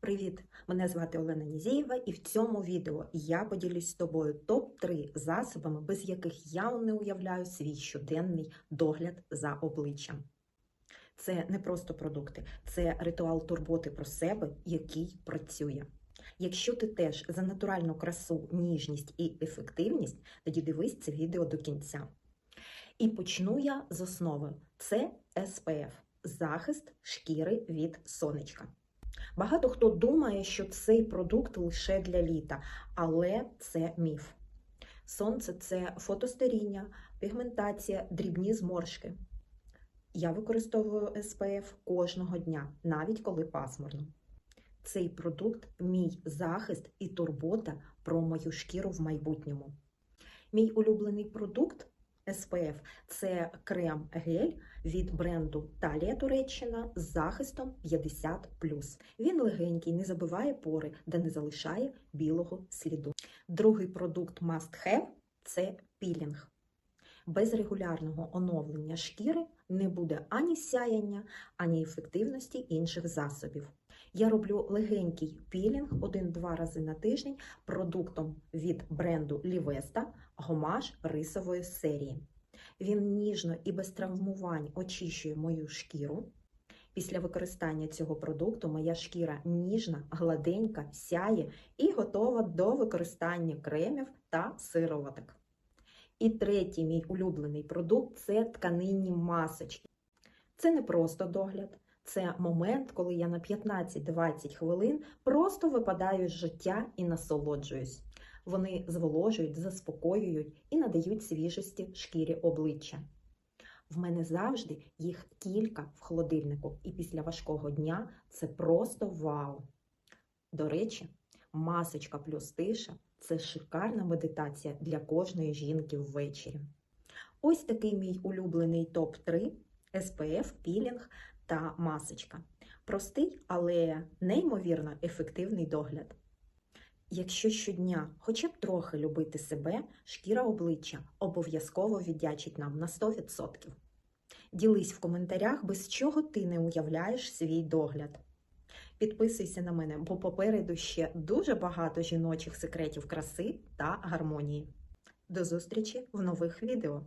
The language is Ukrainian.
Привіт! Мене звати Олена Нізєєва, і в цьому відео я поділюсь з тобою топ-3 засобами, без яких я не уявляю свій щоденний догляд за обличчям. Це не просто продукти, це ритуал турботи про себе, який працює. Якщо ти теж за натуральну красу, ніжність і ефективність, тоді дивись це відео до кінця. І почну я з основи: це SPF – захист шкіри від сонечка. Багато хто думає, що цей продукт лише для літа, але це міф. Сонце це фотостаріння, пігментація, дрібні зморшки. Я використовую SPF кожного дня, навіть коли пасмурно. Цей продукт мій захист і турбота про мою шкіру в майбутньому. Мій улюблений продукт SPF – це крем-гель від бренду Талія Туреччина з захистом 50. Він легенький, не забиває пори, де не залишає білого сліду. Другий продукт Must Have – це пілінг. Без регулярного оновлення шкіри не буде ані сяяння, ані ефективності інших засобів. Я роблю легенький пілінг 1-2 рази на тиждень продуктом від бренду Лівеста гомаж рисової серії. Він ніжно і без травмувань очищує мою шкіру. Після використання цього продукту моя шкіра ніжна, гладенька, сяє і готова до використання кремів та сироваток. І третій мій улюблений продукт це тканинні масочки. Це не просто догляд, це момент, коли я на 15-20 хвилин просто випадаю з життя і насолоджуюсь. Вони зволожують, заспокоюють і надають свіжості шкірі обличчя. В мене завжди їх кілька в холодильнику, і після важкого дня це просто вау. До речі, масочка плюс тиша це шикарна медитація для кожної жінки ввечері. Ось такий мій улюблений топ-3 SPF, пілінг та масочка. Простий, але неймовірно ефективний догляд. Якщо щодня хоча б трохи любити себе, шкіра обличчя обов'язково віддячить нам на 100%. Ділись в коментарях, без чого ти не уявляєш свій догляд. Підписуйся на мене, бо попереду ще дуже багато жіночих секретів краси та гармонії. До зустрічі в нових відео!